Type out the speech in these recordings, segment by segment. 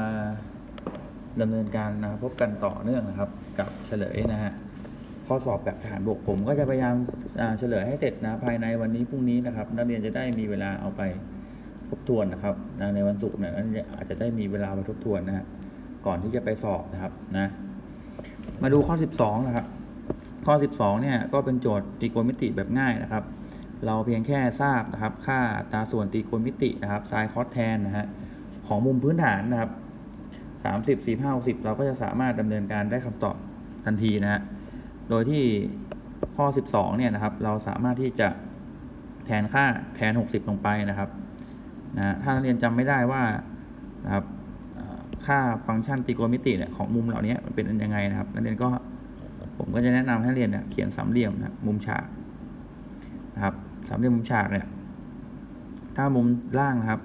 มาดำเนินการนะครับพบกันต่อเนื่องนะครับ กับเฉลยนะฮะข้อสอบแบบทหารบกผมก็จะพยายามเฉลยให้เสร็จนะภายในวันนี้พรุ่งนี้นะครับ นักเรียนจะได้มีเวลาเอาไปทบทวนนะครับนะในวันศุกร์เนี่ยนักเรียนอาจจะได้มีเวลาไปทบทวนนะฮะก่อนที่จะไปสอบนะครับนะมาดูข้อ 12 นะครับ ข้อ 12 เนี่ยก็เป็นโจทย์ตรีโกณมิติแบบง่ายนะครับ เราเพียงแค่ทราบนะครับ ค่าตาส่วนตรีโกณมิตินะครับไซน์คอสแทนนะฮะของมุมพื้นฐานนะครับ 30 45 60 เราก็จะสามารถดำเนินการได้คำตอบทันทีนะฮะ โดยที่ข้อ 12 เนี่ยนะครับ เราสามารถที่จะแทนค่าแทน 60 ลงไปนะครับนะถ้านักเรียนจำไม่ได้ว่านะครับค่าฟังก์ชันตรีโกณมิติเนี่ยของมุมเหล่านี้มันเป็นยังไงนะครับนักเรียนก็ผมก็จะแนะนำให้เรียนเนี่ยเขียนสามเหลี่ยมนะมุมฉากนะครับสามเหลี่ยมมุมฉากเนี่ยถ้ามุมล่างนะครับ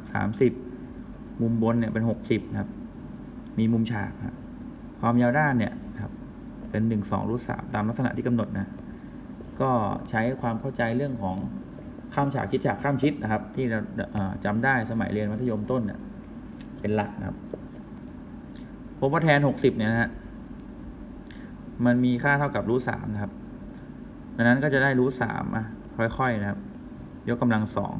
30 มุมบนเนี่ยเป็น 60นะครับ มีมุมฉากความยาวด้านเนี่ยครับเป็นหนึ่งสองรูทสามตามลักษณะที่กำหนดนะก็ใช้ความเข้าใจเรื่องของข้ามฉากชิดฉากข้ามชิดนะครับ ที่เราจำได้สมัยเรียนมัธยมต้นเนี่ยเป็นหลักนะครับพบว่าแทนหกสิบเนี่ยนะฮะมันมีค่าเท่ากับรูทสามนะครับดังนั้นก็จะได้รูทสามอะค่อยๆนะครับ ยกกำลังสอง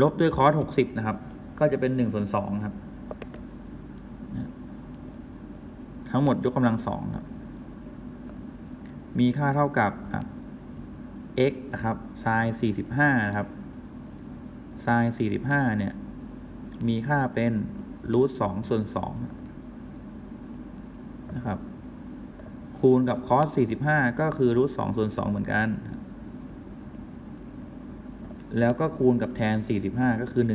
ลบด้วยคอสหกสิบนะครับ ก็จะเป็นหนึ่งส่วนสองครับ ทั้งหมดยกกำลังสองครับ มีค่าเท่ากับ x นะครับ sin 45 นะครับ sin 45 เนี่ย มีค่าเป็นรูท2ส่วน2นะครับ คูณกับ cos 45 ก็คือรูท2ส่วน2เหมือนกัน แล้วก็คูณกับแทน 45 ก็คือ 1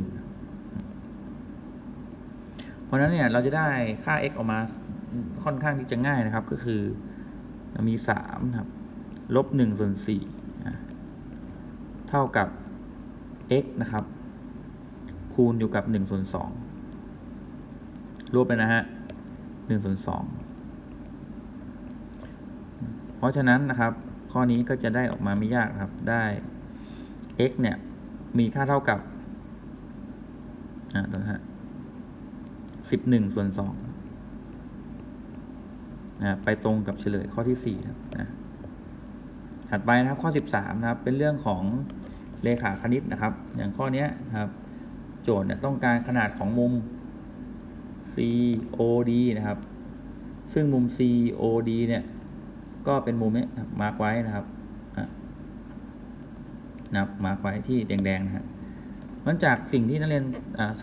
เพราะฉะนั้นเนี่ย เราจะได้ค่า x ออกมา ค่อนข้างที่จะง่ายนะครับ ก็คือมี3ครับลบ1ส่วน4นะเท่ากับ x นะครับ คูณอยู่กับ1ส่วน2รวบเลยนะฮะ1ส่วน2เพราะฉะนั้นนะครับ ข้อนี้ก็จะได้ออกมาไม่ยากครับ ได้ x เนี่ย มีค่าเท่ากับ อ่าตรงนะฮะ11ส่วน2 นะไปตรงกับเฉลยข้อที่4ครับนะถัดไปนะครับข้อ 13นะครับเป็นเรื่องของเลขาคณิตนะครับ อย่างข้อนี้นะครับ โจทย์เนี่ยต้องการขนาดของมุม COD นะครับ ซึ่งมุม COD เนี่ยก็เป็นมุมนี้มาร์กไว้นะครับนะครับมาร์กไว้ที่แดงๆนะฮะมันจากสิ่งที่นักเรียน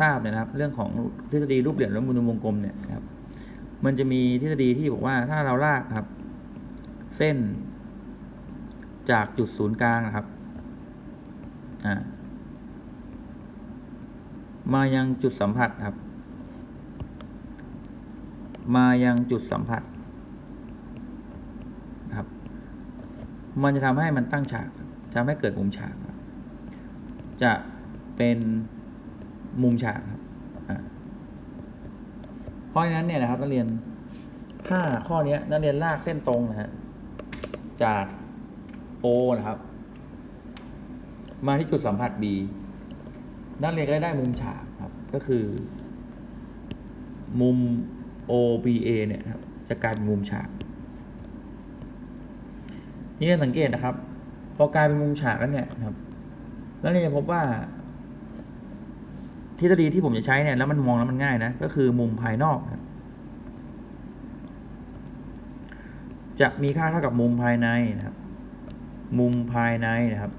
ทราบเนี่ยนะครับ เรื่องของทฤษฎีรูปเหลี่ยมและมุมวงกลมเนี่ยครับ มันจะมีทฤษฎีที่บอกว่าถ้าเราลากครับ เส้น จากจุดศูนย์กลางนะครับมายังจุดสัมผัสครับ มายังจุดสัมผัสครับ มันจะทำให้มันตั้งฉากทำให้เกิดมุมฉาก จะเป็นมุมฉากครับเพราะฉะนั้นเนี่ยนะครับนักเรียน ถ้าข้อนี้นักเรียนลากเส้นตรงนะฮะจาก O นะครับ มาที่จุดสัมผัส B นักเรียนก็ได้มุมฉากครับ ก็คือ มุม OBA เนี่ยครับจะกลายเป็นมุมฉาก นี่ให้สังเกตนะครับ พอกลายเป็นมุมฉากแล้วเนี่ยครับนักเรียนจะพบว่าทฤษฎีที่ผมจะใช้เนี่ยแล้วมันมองแล้วมันง่ายนะก็คือมุมภายนอกนะครับ จะมีค่าเท่ากับมุมภายในนะครับ มุมภายในนะครับ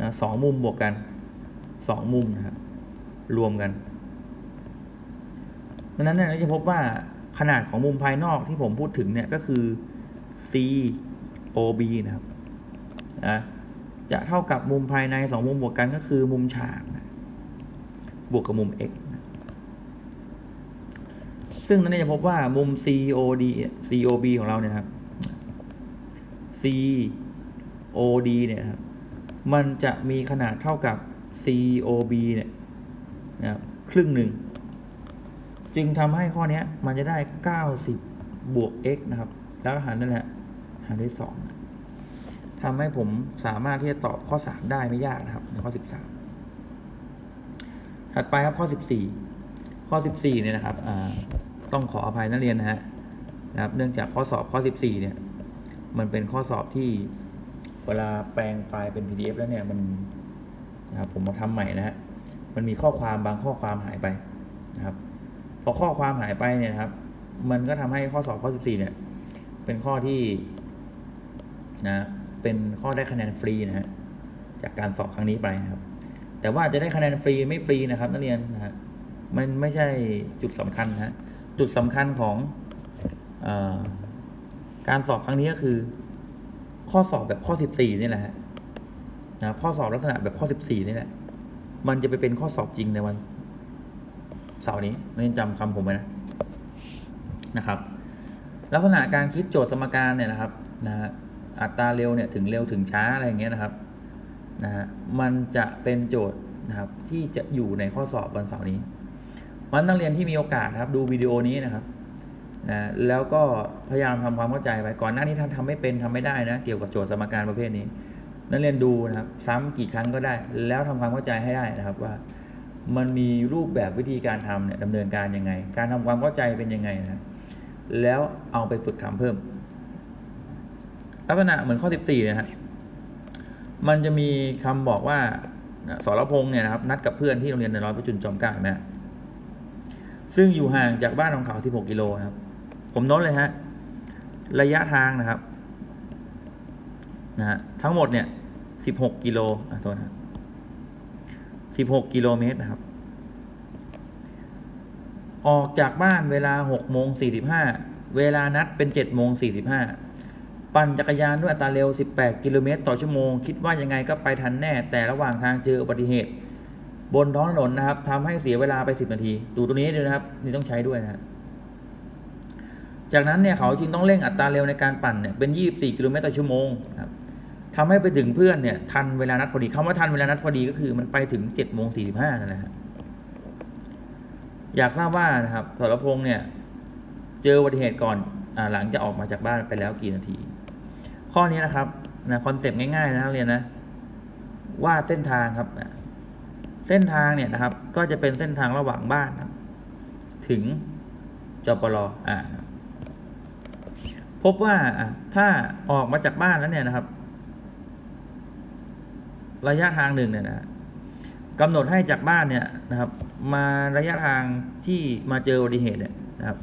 นะสองมุมบวกกันสองมุมนะครับรวมกันดังนั้นเนี่ยเราจะพบว่าขนาดของมุมภายนอกที่ผมพูดถึงเนี่ยก็คือ COB นะครับนะจะเท่ากับมุมภายในสองมุมบวกกันก็คือมุมฉากนะบวกกับมุม x ซึ่งนั่นจะพบว่ามุม COD COB ของเราเนี่ยนะครับ COD เนี่ยครับมันจะมีขนาดเท่ากับ COB เนี่ยนะครับครึ่งหนึ่ง จึงทำให้ข้อนี้มันจะได้ 90 บวก x นะครับ แล้วหารนั่นแหละหารด้วย 2ทำให้ผมสามารถที่จะตอบข้อ 3 ได้ไม่ยากนะครับในข้อ 13 ถัดไปครับข้อ 14 ข้อ 14เนี่ยนะครับอ่า ต้องขออภัยนักเรียนนะฮะนะครับเนื่องจากข้อสอบข้อ 14 เนี่ย มันเป็นข้อสอบที่เวลาแปลงไฟล์เป็น PDF แล้วเนี่ยมันนะครับผมมาทำใหม่นะฮะมันมีข้อความบางข้อความหายไปนะครับพอข้อความหายไปเนี่ยครับ มันก็ทำให้ข้อสอบข้อ 14 เนี่ยเป็นข้อที่นะเป็นข้อได้คะแนนฟรีนะฮะจากการสอบครั้งนี้ไปนะครับ แต่ว่าจะได้คะแนนฟรีไม่ฟรีนะครับนักเรียนนะฮะมันไม่ใช่จุดสำคัญนะฮะ จุดสำคัญของอการสอบครั้งนี้ก็คือ ข้อสอบแบบข้อ 14 นี่แหละนะข้อสอบลักษณะแบบข้อ 14 นี่แหละ มันจะไปเป็นข้อสอบจริงในวันเสาร์นี้นักเรียนจำคำผมไว้นะนะครับ ลักษณะการคิดโจทย์สมการเนี่ยนะครับนะฮะอัตราเร็วเนี่ยถึงเร็วถึงช้าอะไรอย่างเงี้ยนะครับนะฮะมันจะเป็นโจทย์นะครับที่จะอยู่ในข้อสอบวันเสาร์นี้ วันนักเรียนที่มีโอกาสนะครับดูวิดีโอนี้นะครับนะแล้วก็พยายามทำความเข้าใจไปก่อนหน้านี้ท่านทำไม่เป็นทำไม่ได้นะเกี่ยวกับโจทย์สมการประเภทนี้ นักเรียนดูนะครับซ้ำกี่ครั้งก็ได้ แล้วทำความเข้าใจให้ได้นะครับว่า มันมีรูปแบบวิธีการทำเนี่ยดำเนินการยังไง การทำความเข้าใจเป็นยังไงนะแล้วเอาไปฝึกทำเพิ่ม ลักษณะเหมือนข้อ 14นะฮะมันจะมีคำบอกว่าสรพงษ์เนี่ยนะครับนัดกับเพื่อนที่โรงเรียนในร้อยประจุนจอมเกล้าเห็นไหม ซึ่งอยู่ห่างจากบ้านของเขา 16 กิโลนะครับ ผมโน้ตเลยฮะ ระยะทางนะครับ นะฮะ ทั้งหมดเนี่ย 16 กิโลอะโทษนะ16 กิโลเมตรนะครับ ออกจากบ้านเวลา6โมง45 เวลานัดเป็น7โมง45 ปั่นจักรยานด้วยอัตราเร็ว 18 กิโลเมตรต่อชั่วโมง คิดว่ายังไงก็ไปทันแน่ แต่ระหว่างทางเจออุบัติเหตุ บนท้องถนนนะครับทำให้เสียเวลาไป 10 นาที ดูตัวนี้ด้วยนะครับ นี่ต้องใช้ด้วยนะจากนั้นเนี่ยเขาจึงต้องเร่งอัตราเร็วในการปั่นเนี่ยเป็น 24 กิโลเมตรต่อชั่วโมงครับทำให้ไปถึงเพื่อนเนี่ยทันเวลานัดพอดีคำว่าทันเวลานัดพอดีก็คือมันไปถึง7โมง45นั่นแหละฮะอยากทราบว่านะครับสรพงษ์เนี่ยเจออุบัติเหตุก่อนอหลังจะออกมาจากบ้านไปแล้วกี่นาที ข้อนี้นะครับนะคอนเซปต์ง่ายๆนะนักเรียนนะว่าเส้นทางครับ เส้นทางเนี่ยนะครับ ก็จะเป็นเส้นทางระหว่างบ้านถึงจปรอ่าพบว่าถ้าออกมาจากบ้านแล้วเนี่ยนะครับ ระยะทางหนึ่งเนี่ยนะกำหนดให้จากบ้านเนี่ยนะครับ มาระยะทางที่มาเจออุบัติเหตุเนี่ยนะครับ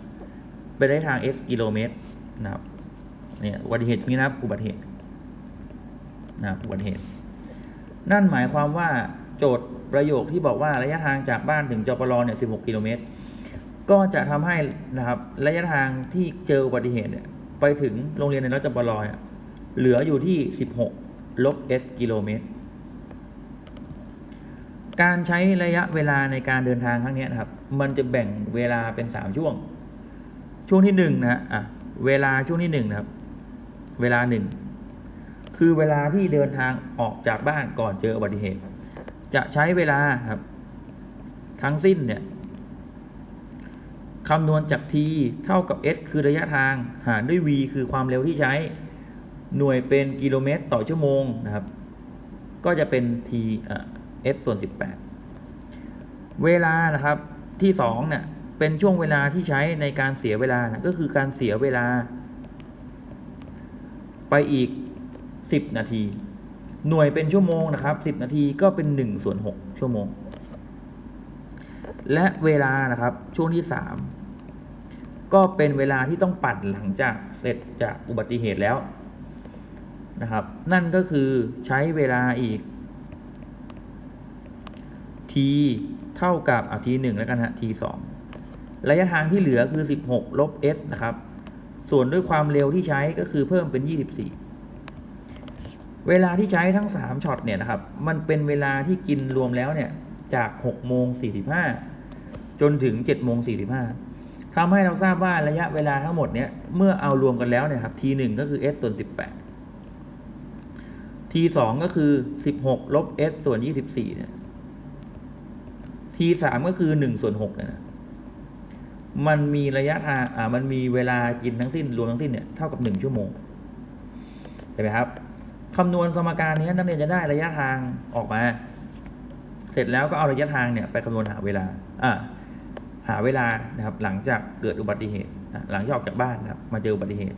เป็นระยะทาง s กิโลเมตรนะครับเนี่ยอุบัติเหตุนี้นะครับอุบัติเหตุนะครับอุบัติเหตุ นั่นหมายความว่า โจทย์ประโยคที่บอกว่าระยะทางจากบ้านถึงจปรเนี่ย 16 กิโลเมตร ก็จะทำให้นะครับระยะทางที่เจออุบัติเหตุเนี่ยไปถึงโรงเรียนในรัฐจปรเนี่ยเหลืออยู่ที่ 16 ลบ s กิโลเมตร การใช้ระยะเวลาในการเดินทางครั้งนี้นะครับ มันจะแบ่งเวลาเป็น 3 ช่วง ช่วงที่หนึ่งนะฮะอะเวลาช่วงที่หนึ่งนะครับ เวลาหนึ่งคือเวลาที่เดินทางออกจากบ้านก่อนเจออุบัติเหตุ จะใช้เวลาครับ ทั้งสิ้นเนี่ยคำนวณจาก t เท่ากับ s คือระยะทาง หารด้วย v คือความเร็วที่ใช้ หน่วยเป็นกิโลเมตรต่อชั่วโมงนะครับ ก็จะเป็น t อะ s ส่วน 18 เวลานะครับที่2เนี่ยเป็นช่วงเวลาที่ใช้ในการเสียเวลานะก็คือการเสียเวลา ไปอีก 10 นาที หน่วยเป็นชั่วโมงนะครับ 10 นาทีก็เป็น1ส่วน6ชั่วโมง และเวลานะครับช่วงที่ 3 ก็เป็นเวลาที่ต้องปั่นหลังจากเสร็จจากอุบัติเหตุแล้วนะครับ นั่นก็คือใช้เวลาอีก t เท่ากับอะ t 1แล้วกันฮะ t 2ระยะทางที่เหลือคือ 16 ลบ s นะครับ ส่วนด้วยความเร็วที่ใช้ก็คือเพิ่มเป็น 24 เวลาที่ใช้ทั้ง 3ช็อตเนี่ยนะครับ มันเป็นเวลาที่กินรวมแล้วเนี่ยจาก6โมง45 จนถึง7โมง45ทำให้เราทราบว่าระยะเวลาทั้งหมดเนี่ยเมื่อเอารวมกันแล้วเนี่ยครับ t 1ก็คือ s ส่วน 18 t 2ก็คือ 16 ลบ s ส่วน 24เนี่ย t 3ก็คือ1ส่วน6เนี่ยนะมันมีระยะทางอ่ามันมีเวลากินทั้งสิ้นรวมทั้งสิ้นเนี่ยเท่ากับ 1 ชั่วโมงเห็นไหมครับ คำนวณสมการนี้นักเรียนจะได้ระยะทางออกมา เสร็จแล้วก็เอาระยะทางเนี่ยไปคำนวณหาเวลาอ่าหาเวลานะครับหลังจากเกิดอุบัติเหตุ หลังจากออกจากบ้านนะครับมาเจออุบัติเหตุ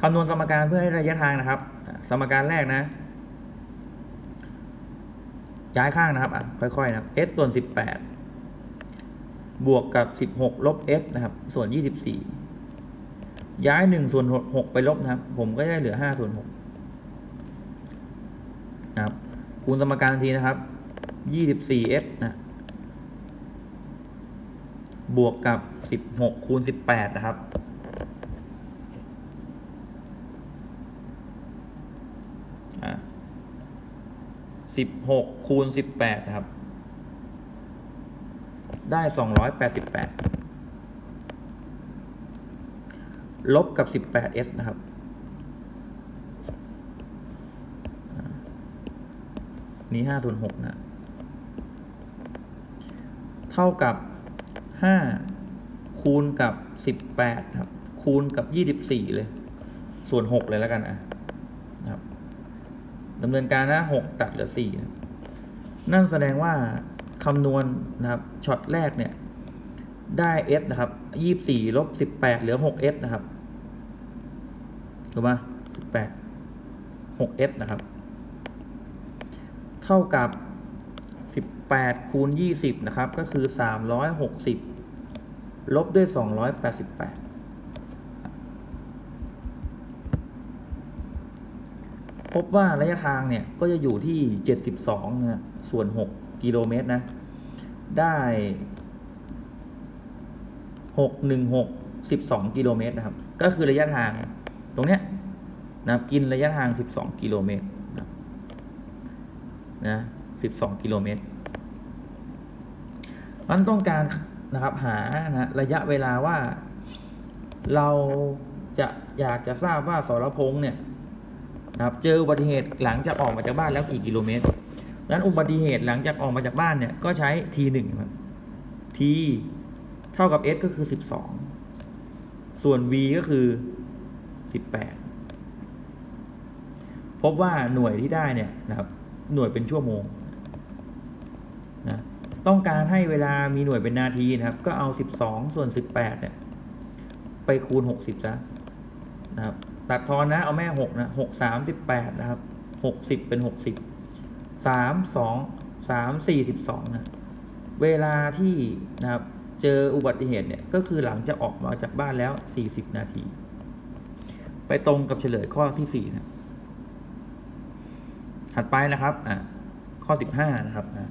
คำนวณสมการเพื่อให้ระยะทางนะครับ สมการแรกนะ ย้ายข้างนะครับอะค่อยๆนะครับ s ส่วน 18 บวกกับ 16 ลบ s นะครับ ส่วน 24 ย้าย 1 ส่วน 6 ไปลบนะครับ ผมก็ได้เหลือ 5 ส่วน 6 นะครับ คูณสมการทันทีนะครับ 24s นะบวกกับ 16 คูณ 18 นะครับอะ16 คูณ 18 นะครับ ได้ 288 ลบกับ 18s นะครับอ่า นี่5ส่วน6นะ เท่ากับ5คูณกับ18ครับ คูณกับ24เลย ส่วน6เลยแล้วกันอะนะครับดำเนินการนะ6ตัดเหลือ4นะนั่นแสดงว่าคำนวณนะครับช็อตแรกเนี่ยได้ s นะครับ24ลบ18เหลือ 6s นะครับถูกไหม18 6s นะครับ เท่ากับ 18คูณ20 นะครับ ก็คือ 360 ลบด้วย 288พบว่าระยะทางเนี่ยก็จะอยู่ที่ 72นะส่วน 6 กิโลเมตรนะ ได้ 616 12 กิโลเมตรนะครับ ก็คือระยะทางตรงเนี้ยนะครับกินระยะทาง 12 กิโลเมตร นะ12 กิโลเมตรมันต้องการนะครับหานะระยะเวลาว่าเราจะอยากจะทราบว่าสรพงษ์เนี่ยนะครับเจออุบัติเหตุหลังจากออกมาจากบ้านแล้วกี่กิโลเมตรดังนั้นอุบัติเหตุหลังจากออกมาจากบ้านเนี่ยก็ใช้ t 1ครับ t เท่ากับ s ก็คือ 12 ส่วน v ก็คือ 18 พบว่าหน่วยที่ได้เนี่ยนะครับ หน่วยเป็นชั่วโมงนะต้องการให้เวลามีหน่วยเป็นนาทีนะครับ ก็เอา 12 ส่วน 18เนี่ยไปคูณ 60ซะนะครับตัดทอนนะเอาแม่6นะ6 3 18นะครับ60 เป็น 60 3 2 3 42นะเวลาที่นะครับเจออุบัติเหตุเนี่ยก็คือหลังจะออกมาจากบ้านแล้ว 40 นาที ไปตรงกับเฉลยข้อที่4นะ ถัดไปนะครับอะข้อ 15 นะครับอะ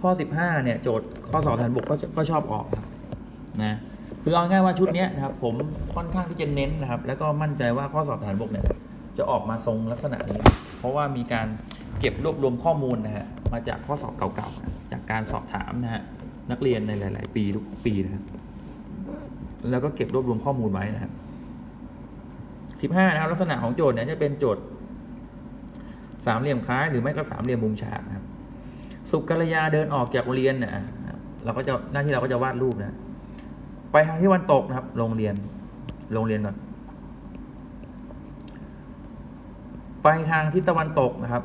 ข้อ 15 เนี่ยโจทย์ข้อสอบฐานบกก็ก็ชอบออกนะคือเอาง่ายว่าชุดนี้นะครับ ผมค่อนข้างที่จะเน้นนะครับ แล้วก็มั่นใจว่าข้อสอบฐานบกเนี่ยจะออกมาทรงลักษณะนี้ เพราะว่ามีการเก็บรวบรวมข้อมูลนะฮะมาจากข้อสอบเก่าๆจากการสอบถามนะฮะนักเรียนในหลาย ๆ ปีทุกปีนะครับแล้วก็เก็บรวบรวมข้อมูลไว้นะครับ 15 นะครับลักษณะของโจทย์เนี่ยจะเป็นโจทย์ สามเหลี่ยมคล้ายหรือไม่ก็สามเหลี่ยมมุมฉากนะครับ สุกัลยาเดินออกจากโรงเรียนเนี่ยเราก็จะหน้าที่เราก็จะวาดรูปนะ ไปทางที่วันตกนะครับ โรงเรียน โรงเรียนก่อน ไปทางทิศตะวันตกนะครับ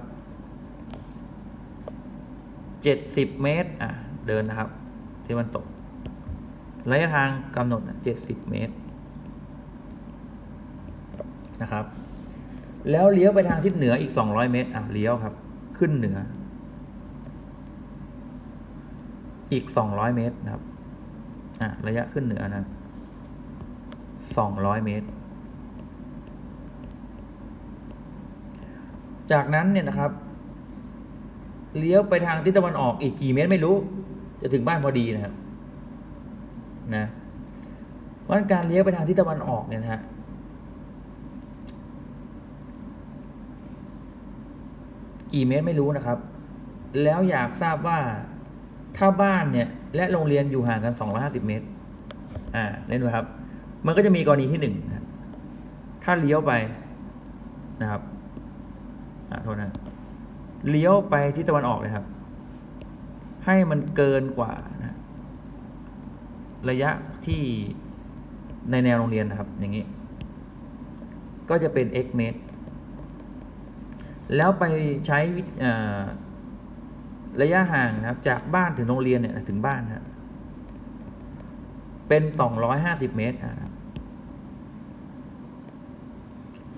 เจ็ดสิบเมตร อะ เดินนะครับทิศตะวันตก ระยะทางกำหนดเจ็ดสิบเมตรนะครับ แล้วเลี้ยวไปทางทิศเหนืออีก 200 เมตรอะเลี้ยวครับ ขึ้นเหนือ อีก 200 เมตรนะครับอะระยะขึ้นเหนือนะ200 เมตร จากนั้นเนี่ยนะครับ เลี้ยวไปทางทิศตะวันออกอีกกี่เมตรไม่รู้ จะถึงบ้านพอดีนะครับนะว่าการเลี้ยวไปทางทิศตะวันออกเนี่ยนะฮะ กี่เมตรไม่รู้นะครับ แล้วอยากทราบว่าถ้าบ้านเนี่ยและโรงเรียนอยู่ห่างกัน 250 เมตร อ่าเล่นดูครับ มันก็จะมีกรณีที่หนึ่งนะถ้าเลี้ยวไปนะครับอ่าโทษนะเลี้ยวไปที่ตะวันออกเลยครับ ให้มันเกินกว่านะระยะที่ในแนวโรงเรียนนะครับ อย่างนี้ ก็จะเป็น x เมตร แล้วไปใช้ระยะห่างนะครับ จากบ้านถึงโรงเรียนเนี่ยถึงบ้านนะครับเป็น 250 เมตรนะ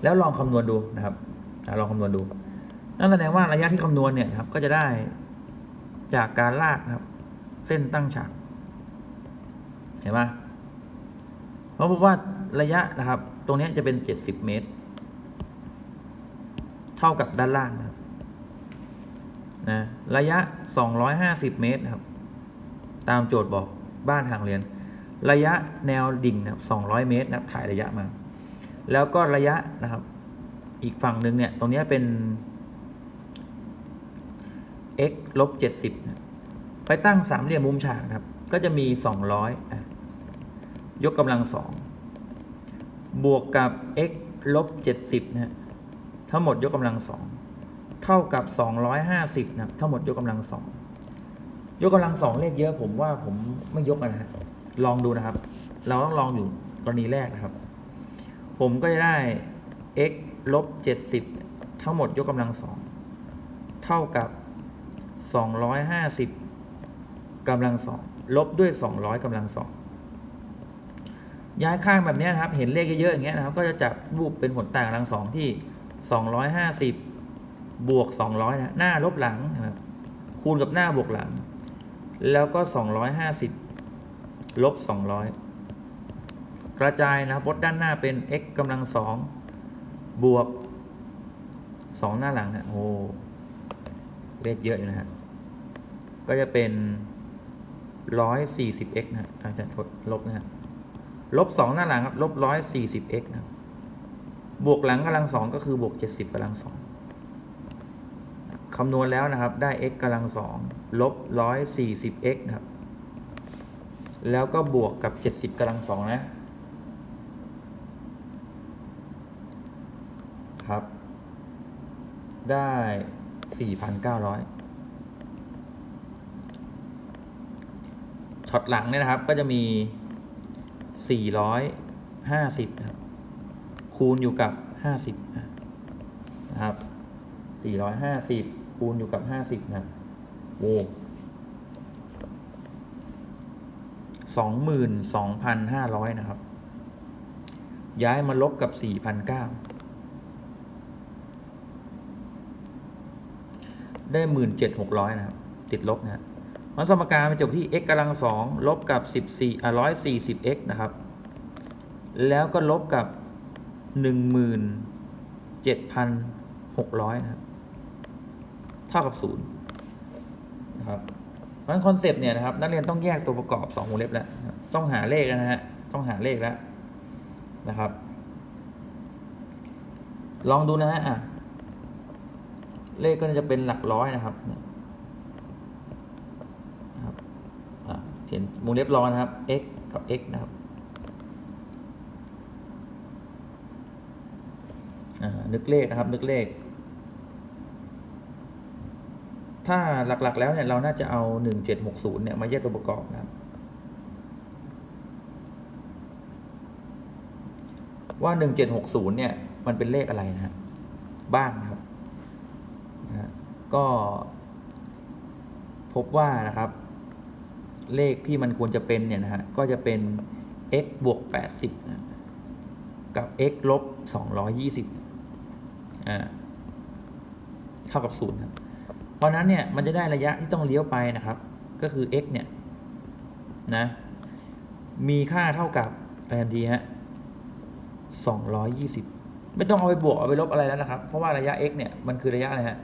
แล้วลองคำนวณดูนะครับลองคำนวณดู นั่นแสดงว่าระยะที่คำนวณเนี่ยครับก็จะได้จากการลากนะครับ เส้นตั้งฉาก เห็นไหมเพราะว่าระยะนะครับ ตรงนี้จะเป็น 70 เมตร เท่ากับด้านล่างนะครับนะระยะ 250 เมตรนะครับ ตามโจทย์บอกบ้านทางเรียน ระยะแนวดิ่งนะครับ200 เมตรนะครับถ่ายระยะมา แล้วก็ระยะนะครับ อีกฝั่งหนึ่งเนี่ย ตรงนี้เป็น x ลบ70นะไปตั้งสามเหลี่ยมมุมฉากนะครับ ก็จะมี 200อะยกกำลังสองบวกกับ x ลบ70นะฮะ ทั้งหมดยกกำลังสองเท่ากับ 250นะครับทั้งหมดยกกำลังสองยกกำลังสองเลขเยอะผมว่าผมไม่ยกนะฮะลองดูนะครับ เราต้องลองอยู่กรณีแรกนะครับ ผมก็จะได้ x ลบ70 ทั้งหมดยกกำลังสองเท่ากับ 250กำลังสองลบด้วย 200กำลังสองย้ายข้างแบบนี้นะครับ เห็นเลขเยอะๆอย่างเงี้ยนะครับ ก็จะจับรูปเป็นผลต่างกำลังสองที่ 250 บวก 200 นะ หน้าลบหลังนะครับคูณกับหน้าบวกหลัง แล้วก็ 250 ลบ 200 กระจายนะครับลดด้านหน้าเป็น x กำลังสองบวก 2 หน้าหลังนะโอ้เลขเยอะอยู่นะฮะ ก็จะเป็น 140x นะฮะอาจจะทดลบนะฮะลบ 2 หน้าหลังครับลบ 140x นะ บวกหลังกำลังสองก็คือบวก 70กำลังสองคำนวณแล้วนะครับได้ x กำลังสองลบ 140x นะครับ แล้วก็บวกกับ 70กำลังสองนะครับ ได้ 4,900ช็อตหลังเนี่ยนะครับก็จะมี 450นะครับ คูณอยู่กับ 50นะครับ 450 คูณอยู่กับ 50 นะครับโว้22,500นะครับ ย้ายมาลบกับ4,900ได้17,600นะครับ ติดลบนะฮะมันสมการมันจบที่ x กำลังสองลบกับ14อะ140 x นะครับ แล้วก็ลบกับ 17,600นะครับ เท่ากับ0นะครับเพราะฉะนั้นคอนเซปต์เนี่ยนะครับ นักเรียนต้องแยกตัวประกอบ2วงเล็บแล้วต้องหาเลขแล้วนะฮะต้องหาเลขแล้วนะครับ ลองดูนะฮะอะเลขก็จะเป็นหลักร้อยนะครับเขียนวงเล็บร้อนะครับ x กับ x นะครับอ่า นึกเลขนะครับ นึกเลข ถ้าหลักๆ แล้วเนี่ยเราน่าจะเอา 1760เนี่ยมาแยกตัวประกอบนะครับ ว่า 1760เนี่ยมันเป็นเลขอะไรนะฮะบ้างนครับนะก็พบว่านะครับ เลขที่มันควรจะเป็นเนี่ยนะฮะก็จะเป็น x บวก80นะกับ x ลบ220อ่า เท่ากับ0ครับเพราะนั้นเนี่ยมันจะได้ระยะที่ต้องเลี้ยวไปนะครับ ก็คือ x เนี่ยนะมีค่าเท่ากับอะไรทันทีฮะ220ไม่ต้องเอาไปบวกเอาไปลบอะไรแล้วนะครับ เพราะว่าระยะ x เนี่ยมันคือระยะอะไรฮะ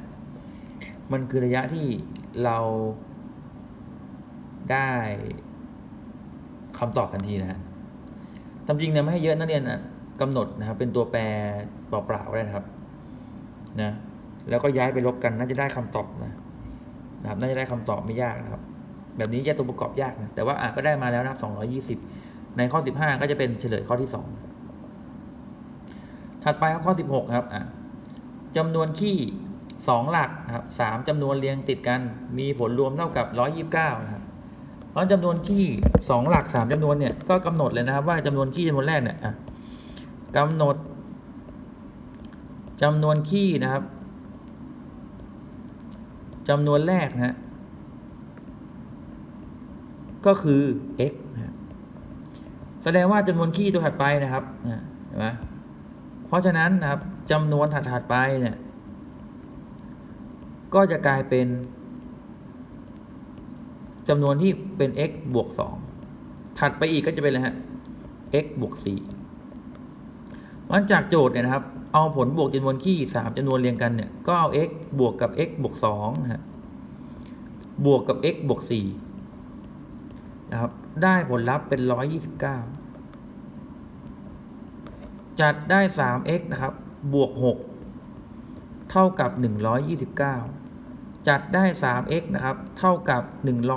มันคือระยะที่เราได้คำตอบทันทีนะฮะตามจริงเนี่ยไม่ให้เยอะนักเรียนนะกำหนดนะครับเป็นตัวแปรเปล่าๆก็ได้นะครับ นะแล้วก็ย้ายไปลบกันน่าจะได้คำตอบนะนะครับน่าจะได้คำตอบไม่ยากนะครับ แบบนี้แยกตัวประกอบยากนะแต่ว่าอะก็ได้มาแล้วนะครับ 220 ในข้อ 15 ก็จะเป็นเฉลยข้อที่ 2 ถัดไปครับข้อ 16 ครับอะจำนวนขี้ 2 หลักนะครับ3จำนวนเรียงติดกันมีผลรวมเท่ากับ 129 นะครับเพราะจำนวนขี้2หลัก 3จำนวนเนี่ยก็กำหนดเลยนะครับว่าจำนวนขี้จำนวนแรกเนี่ยกำหนด จำนวนขี้นะครับจำนวนแรกนะฮะก็คือ x นะแสดงว่าจำนวนขี้ตัวถัดไปนะครับเห็นไหมเพราะฉะนั้นนะครับจำนวนถัดๆไปเนี่ยก็จะกลายเป็นจำนวนที่เป็น x บวก 2 ถัดไปอีกก็จะเป็นอะไรฮะ x บวก 4 มันจากโจทย์เนี่ยนะครับ เอาผลบวกจำนวนขี้3จำนวนเรียงกันเนี่ย ก็เอา x บวกกับ x บวก2นะฮะบวกกับ x บวก4นะครับ ได้ผลลัพธ์เป็น129จัดได้ 3x นะครับ บวก6เท่ากับ129จัดได้ 3x นะครับ เท่ากับ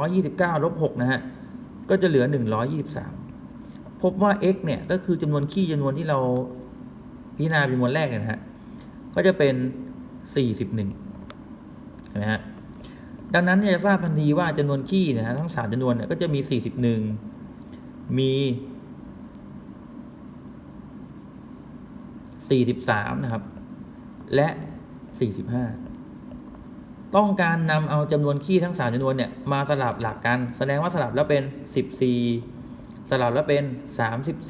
129ลบ6นะฮะ ก็จะเหลือ123พบว่า x เนี่ย ก็คือจำนวนขี้จำนวนที่เรา พิจารณาเป็นจำนวนแรกเนี่ยนะฮะก็จะเป็น 41เห็นไหมฮะดังนั้นเนี่ยจะทราบทันทีว่าจำนวนขี้นะฮะทั้ง 3จำนวนเนี่ยก็จะมี 41 มี 43 นะครับ และ 45 ต้องการนำเอาจำนวนขี้ทั้ง 3จำนวนเนี่ยมาสลับหลักกัน แสดงว่าสลับแล้วเป็น 14 สลับแล้วเป็น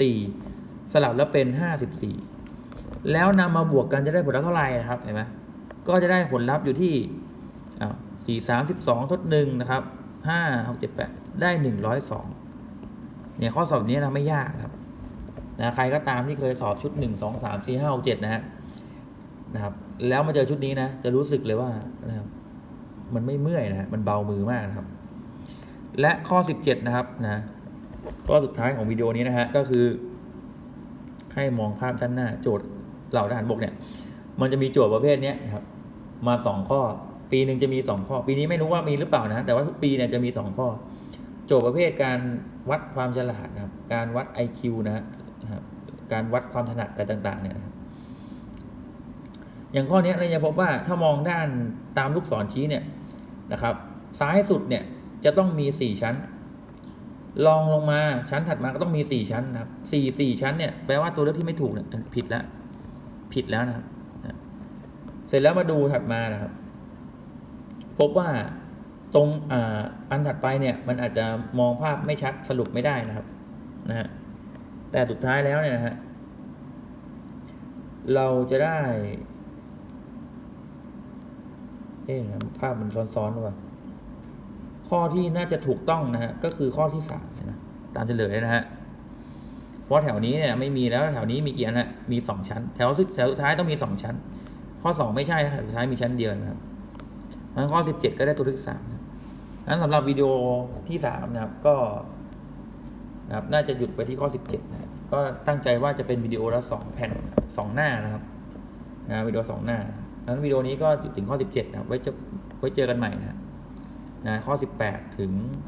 34 สลับแล้วเป็น 54 แล้วนำมาบวกกันจะได้ผลลัพธ์เท่าไหร่นะครับเห็นไหมก็จะได้ผลลัพธ์อยู่ที่อ้าสี่สามสิบสองทดหนึ่งนะครับห้าหกเจ็ดแปดได้หนึ่งร้อยสองเนี่ยข้อสอบนี้นะไม่ยากครับนะใครก็ตามที่เคยสอบชุดหนึ่งสองสามสี่ห้าหกเจ็ดนะฮะนะครับ แล้วมาเจอชุดนี้นะ จะรู้สึกเลยว่านะครับมันไม่เมื่อยนะฮะมันเบามือมากนะครับ และข้อสิบเจ็ดนะครับนะข้อสุดท้ายของวิดีโอนี้นะฮะก็คือ ให้มองภาพด้านหน้าโจทย์ เหล่าทหารบกเนี่ย มันจะมีโจทย์ประเภทนี้นะครับ มาสองข้อ ปีหนึ่งจะมีสองข้อ ปีนี้ไม่รู้ว่ามีหรือเปล่านะแต่ว่าทุกปีเนี่ยจะมีสองข้อ โจทย์ประเภทการวัดความฉลาดนะครับ การวัด IQ นะฮะนะครับ การวัดความถนัดอะไรต่าง ๆ เนี่ยนะครับอย่างข้อนี้เราจะพบว่าถ้ามองด้านตามลูกศรชี้เนี่ยนะครับ ซ้ายสุดเนี่ยจะต้องมีสี่ชั้นลองลงมาชั้นถัดมาก็ต้องมีสี่ชั้นนะครับสี่สี่ชั้นเนี่ยแปลว่าตัวเลือกที่ไม่ถูกเนี่ยผิดแล้ว ผิดแล้วนะครับเสร็จแล้วมาดูถัดมานะครับ พบว่าตรงออันถัดไปเนี่ยมันอาจจะมองภาพไม่ชัดสรุปไม่ได้นะครับนะฮะแต่สุดท้ายแล้วเนี่ยนะฮะเราจะได้ เอ๊ะภาพมันซ้อนๆหรือเปล่าข้อที่น่าจะถูกต้องนะฮะก็คือข้อที่สามนะตามเฉลยนะฮะเพราะแถวนี้เนี่ยไม่มีแล้วแถวนี้มีกี่อันนะ มีสองชั้น แถวสุดแถวสุดท้ายต้องมีสองชั้น ข้อสองไม่ใช่แถวสุดท้ายมีชั้นเดียวนะครับงั้นข้อสิบเจ็ดก็ได้ตัวที่สามนะงั้นสำหรับวิดีโอที่สามนะครับก็นะครับน่าจะหยุดไปที่ข้อสิบเจ็ดนะก็ตั้งใจว่าจะเป็นวิดีโอละสองแผ่นสองหน้านะครับนะวิดีโอสองหน้างั้นวิดีโอนี้ก็หยุดถึงข้อสิบเจ็ดนะไว้เจอไว้เจอกันใหม่นะนะข้อ 18 ถึง